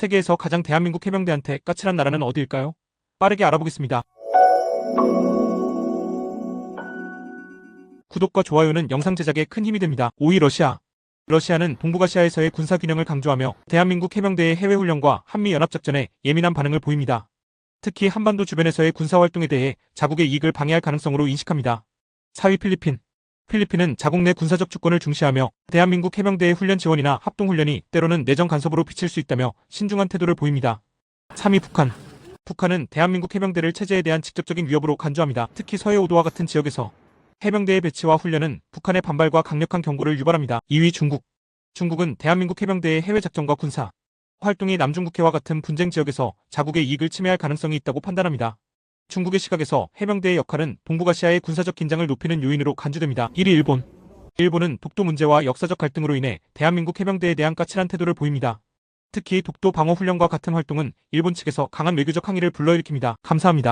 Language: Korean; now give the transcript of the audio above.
세계에서 가장 대한민국 해병대한테 까칠한 나라는 어디일까요? 빠르게 알아보겠습니다. 구독과 좋아요는 영상 제작에 큰 힘이 됩니다. 5위 러시아. 러시아는 동북아시아에서의 군사 균형을 강조하며 대한민국 해병대의 해외 훈련과 한미 연합작전에 예민한 반응을 보입니다. 특히 한반도 주변에서의 군사 활동에 대해 자국의 이익을 방해할 가능성으로 인식합니다. 4위 필리핀. 필리핀은 자국 내 군사적 주권을 중시하며 대한민국 해병대의 훈련 지원이나 합동훈련이 때로는 내정 간섭으로 비칠 수 있다며 신중한 태도를 보입니다. 3위 북한. 북한은 대한민국 해병대를 체제에 대한 직접적인 위협으로 간주합니다. 특히 서해오도와 같은 지역에서 해병대의 배치와 훈련은 북한의 반발과 강력한 경고를 유발합니다. 2위 중국. 중국은 대한민국 해병대의 해외 작전과 군사 활동이 남중국해와 같은 분쟁 지역에서 자국의 이익을 침해할 가능성이 있다고 판단합니다. 중국의 시각에서 해병대의 역할은 동북아시아의 군사적 긴장을 높이는 요인으로 간주됩니다. 1위 일본. 일본은 독도 문제와 역사적 갈등으로 인해 대한민국 해병대에 대한 까칠한 태도를 보입니다. 특히 독도 방어 훈련과 같은 활동은 일본 측에서 강한 외교적 항의를 불러일으킵니다. 감사합니다.